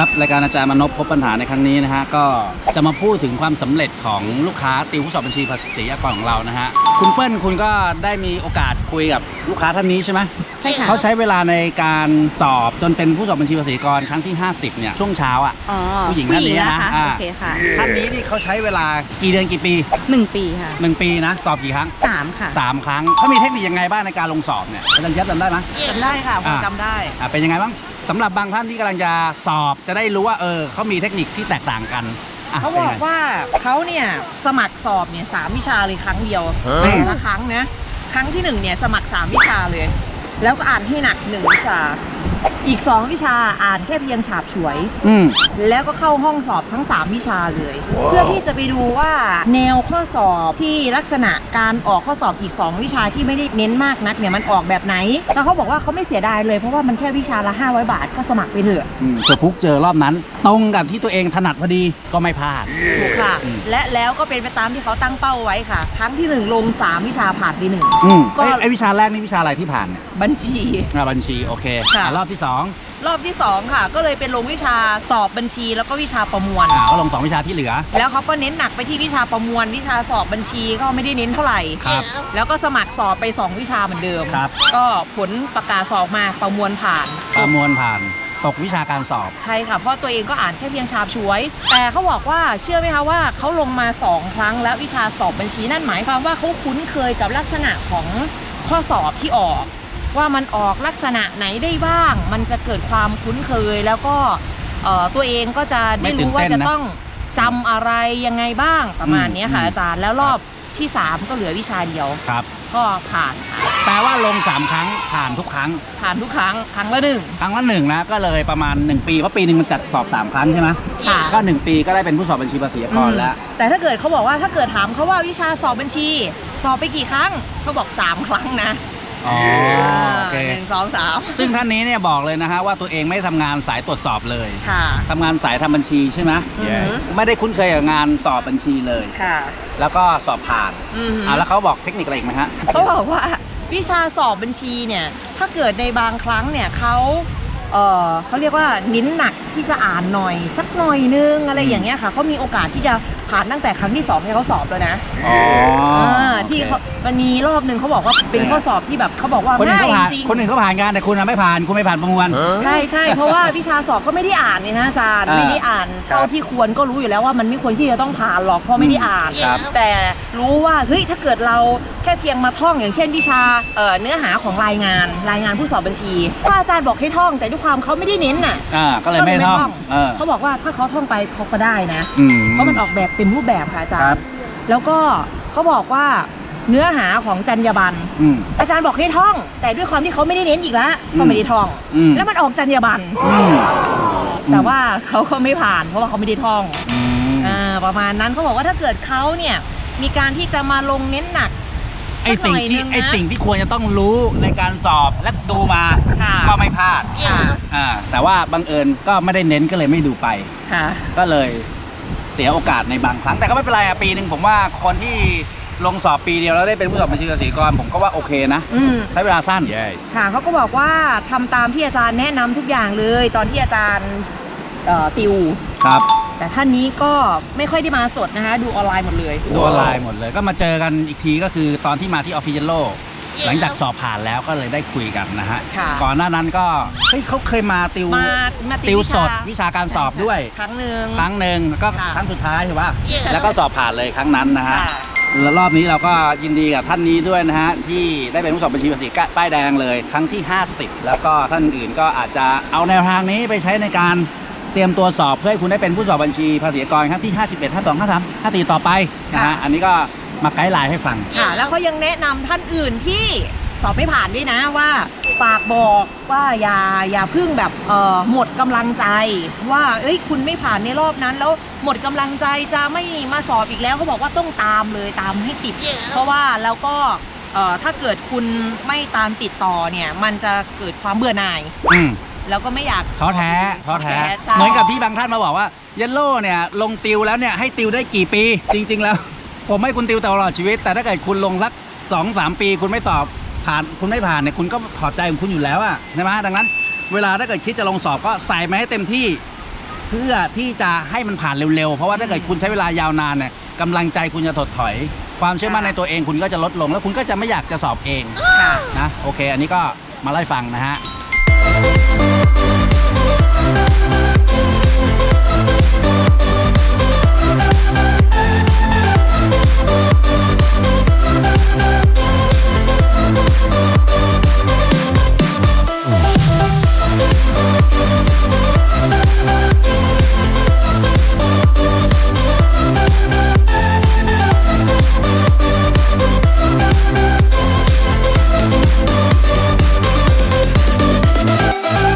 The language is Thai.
ครับรายการอาจารย์มนพพบปัญหาในครั้งนี้นะฮะก็จะมาพูดถึงความสำเร็จของลูกค้าติวผู้สอบบัญชีภาษีอากรของเรานะฮะคุณเปิ้ลคุณก็ได้มีโอกาสคุยกับลูกค้าท่านนี้ใช่ไหมใช่ค่ะเขาใช้เวลาในการสอบจนเป็นผู้สอบบัญชีภาษีอากรครั้งที่ 50เนี่ยช่วงเช้าอะอ๋อผู้หญิงท่านนี้นะคะอ่าโอเคค่ะท่านนี้นี่เขาใช้เวลากี่เดือนกี่ปีหนึ่งปีค่ะหนึ่งปีนะสอบกี่ครั้งสามค่ะสามครั้งเขามีเทคนิคยังไงบ้างในการลงสอบเนี่ยอาจารย์เจี๊ยบจำได้ไหมจำได้ค่ะผมอ่าจำได้อะเป็นยังไงบ้าง สำหรับบางท่านที่กำลังจะสอบจะได้รู้ว่าเออเขามีเทคนิคที่แตกต่างกันอะเขาป็นบไงอกว่าเขาเนี่ยสมัครสอบเนี่ยสามวิชาเลยครั้งเดียวฮะแต่ละครั้งนะครั้งที่หนึ่งเนี่ยสมัครสามวิชาเลย แล้วก็อ่านให้หนักหนึ่งวิชา อีกสองวิชาอ่านแค่เพียงฉาบฉวย อืม แล้วก็เข้าห้องสอบทั้ง 3 วิชาเลย เพื่อที่จะไปดูว่าแนวข้อสอบที่ลักษณะการออกข้อสอบอีก 2 วิชาที่ไม่ได้เน้นมากนักเนี่ยมันออกแบบไหน แล้วเขาบอกว่าเขาไม่เสียดายเลยเพราะว่ามันแค่วิชาละ 500 บาทก็สมัครไปเถอะอืมเจอฟุกเจอรอบนั้น ตรงกับที่ตัวเองถนัดพอดีก็ไม่พลาด ถูกค่ะ อืม และแล้วก็เป็นไปตามที่เขาตั้งเป้าไว้ค่ะ ครั้งที่ 1 ลง 3 วิชาผ่านไปหนึ่ง อืมก็ ไอ้ไอวิชาแรกนี่วิชาอะไรที่ผ่านเนี่ยบัญชี อะบัญชีโอเคค่ะ อะรอบที่สองรอบที่2ค่ะ ก็เลยเป็นลงวิชาสอบบัญชี แล้วก็วิชาประมวล อ่าก็ลงสองวิชาที่เหลือ แล้วเขาก็เน้นหนักไปที่วิชาประมวล วิชาสอบบัญชีก็ไม่ได้เน้นเท่าไหร่ครับแล้วก็สมัครสอบไป 2 วิชาเหมือนเดิมครับ ก็ผลประกาศสอบมาประมวลผ่านประมวลผ่านตกวิชาการสอบ ใช่ค่ะ เพราะตัวเองก็อ่านแค่เพียงชาบช่วย แต่เขาบอกว่าเชื่อไหมคะว่าเขาลงมา 2 ครั้งแล้ววิชาสอบบัญชีนั่นหมายความว่าเขาคุ้นเคยกับลักษณะของข้อสอบที่ออก ว่ามันออกลักษณะไหนได้บ้าง มันจะเกิดความคุ้นเคยแล้วก็เอ่อตัวเองก็จะได้รู้ว่าจะต้องจำอะไรยังไงบ้างประมาณเนี้ยค่ะอืมอาจารย์แล้วรอบที่ 3 ก็เหลือวิชาเดียวครับ ก็ผ่านค่ะแปลว่าลงสามครั้งผ่านทุกครั้ง ผ่านทุกครั้งครั้งละหนึ่งครั้งละหนึ่งนะก็เลยประมาณ 1 ปีเพราะปีหนึ่งมันจัดสอบสามครั้งใช่ไหมค่ะก็หนึ่งปีก็ได้เป็นผู้สอบบัญชีภาษีอากรแล้ว แต่ถ้าเกิดเขาบอกว่าถ้าเกิดถามเขาว่าวิชาสอบบัญชี สอบไปกี่ครั้งเขาบอก 3 ครั้งนะ อ๋อโอเค หนึ่งสองสามซึ่งท่านนี้เนี่ยบอกเลยนะฮะว่าตัวเองไม่ทำงานสายตรวจสอบเลยค่ะ ทำงานสายทำบัญชีใช่ไหมอือหือ ไม่ได้คุ้นเคยกับงานสอบบัญชีเลย ค่ะแล้วก็สอบผ่านอือหืออ่าแล้วเขาบอกเทคนิคอะไรอีกไหมฮะ เขาบอกว่าวิชาสอบบัญชีเนี่ย ถ้าเกิดในบางครั้งเนี่ยเขาเออเขาเรียกว่าเน้นหนักที่จะอ่านหน่อย สักหน่อยนึงอะไรอย่างเงี้ยค่ะเขามีโอกาสที่จะ ผ่านตั้งแต่ครั้งที่สองที่เขาสอบเลยนะอ๋ออ่าโอเคที่เขามันมีรอบหนึ่งเขาบอกว่าเป็นข้อสอบที่แบบเขาบอกว่าคนอื่นง่ายเขาผ่านจริงคนอื่นเขาผ่านงานแต่คุณน่ะไม่ผ่านคุณไม่ผ่านประมวล ใช่ใช่เพราะว่าวิชาสอบก็ไม่ได้อ่านเนี่ยนะอาจารย์อ่าไม่ได้อ่านครับเท่าที่ควรก็รู้อยู่แล้วว่ามันไม่ควรที่จะต้องผ่านหรอกเพราะไม่ได้อ่าน ครับแต่รู้ว่าเฮ้ยถ้าเกิดเราแค่เพียงมาท่องอย่างเช่นวิชาเอ่อเนื้อหาของรายงาน รายงานผู้สอบบัญชีถ้าอาจารย์บอกให้ท่อง แต่ด้วยความเขาไม่ได้เน้นน่ะอ่าก็เลยไม่ท่องเออ เขาบอกว่าถ้าเขาท่องไปเขาก็ได้นะ อืเพราะมันออกแบบเต็มรูปแบบค่ะอาจารครัย์บแล้วก็เขาบอกว่าเนื้อหาของจรรยาบรรณอืม อาจารย์บอกให้ท่อง แต่ด้วยความที่เขาไม่ได้เน้นอีกแล้วอืมก็ไม่ได้ท่อง อืม แล้วมันออกจรรยาบรรณอืมแต่ว่าเขาก็ไม่ผ่านเพราะว่าเขาไม่ได้ท่อง อืมอ่าประมาณนั้นเขาบอกว่าถ้าเกิดเขาเนี่ยมีการที่จะมาลงเน้นหนัก ไอสิ่งที่สักหน่อยนึงนะไอสิ่งที่ควรจะต้องรู้ในการสอบและดูมาค่ะ ก็ไม่พลาดค่ะอ่าแต่ว่าบังเอิญก็ไม่ได้เน้นก็เลยไม่ดูไป ค่ะ ก็เลย เสียโอกาสในบางครั้ง แต่ก็ไม่เป็นไรอะปีหนึ่งผมว่าคนที่ลงสอบปีเดียวแล้วได้เป็นผู้สอบบัญชีภาษีกรผมก็ว่าโอเคนะ อืม ใช้เวลาสั้นค่ะเขาก็บอกว่าทำตามที่อาจารย์แนะนำทุกอย่างเลย ตอนที่อาจารย์เอ่อติว ครับแต่ท่านนี้ก็ไม่ค่อยได้มาสดนะคะ ดูออนไลน์หมดเลย ดูออนไลน์หมดเลย ก็มาเจอกันอีกทีก็คือตอนที่มาที่ออฟฟิเชียลโล หลังจากสอบผ่านแล้วก็เลยได้คุยกันนะฮะค่ะก่อนหน้านั้นก็เฮ้ยเขาเคยมาติวมามาติววิสชา ดวิชาการสอบด้วย ครั้งหนึ่ง ครั้งหนึ่งแล้วก็ค่ะครั้งสุดท้ายถือว่า แล้วก็สอบผ่านเลยครั้งนั้นนะฮะค่ะ แล้วรอบนี้เราก็ยินดีกับท่านนี้ด้วยนะฮะที่ได้เป็นผู้สอบบัญชีภาษีป้ายแดงเลย ครั้งที่ 50 แล้วก็ท่านอื่นก็อาจจะเอาแนวทางนี้ไปใช้ในการเตรียมตัวสอบเพื่อให้คุณได้เป็นผู้สอบบัญชีภาษีอากรครั้งที่ 51 52 53 54 ต่อไปนะฮะค่ะอันนี้ก็ มาไกด์ไลน์ให้ฟัง ค่ะ แล้วเขายังแนะนำท่านอื่นที่สอบไม่ผ่านด้วยนะว่าฝากบอกว่าอย่าอย่าเพึ่งแบบเอ่อหมดกำลังใจ ว่าเอ้ยคุณไม่ผ่านในรอบนั้น แล้วหมดกำลังใจจะไม่มาสอบอีกแล้วเขาบอกว่าต้องตามเลยตามให้ติด เพราะว่าแล้วก็เอ่อถ้าเกิดคุณไม่ตามติดต่อเนี่ยมันจะเกิดความเบื่อหน่าย อืมแล้วก็ไม่อยากท้อแท้ท้อแท้ ใช่ เหมือนกับที่บางท่านมาบอกว่า เยลโล่เนี่ย ลงติวแล้วเนี่ย ให้ติวได้กี่ปี จริง ๆ แล้ว ผมให้คุณติวตลอดชีวิต แต่ถ้าเกิดคุณลงสัก2อสปีคุณไม่สอบผ่านคุณไม่ผ่านเนี่ยคุณก็ถอดใจของคุณอยู่แล้วอะใช่ไหมดังนั้น เวลาถ้าเกิดคิดจะลงสอบก็ใส่มาให้เต็มที่พื่อที่จะให้มันผ่านเร็วๆ เพราะว่าถ้าเกิดคุณใช้เวลายาวนานเนี่ยกำลังใจคุณจะถดถอย ความเชื่อมั่นในตัวเองคุณก็จะลดลง แล้วคุณก็จะไม่อยากจะสอบเองค่ะนะโอเค อันนี้ก็มาไล่าให้ฟังนะฮะ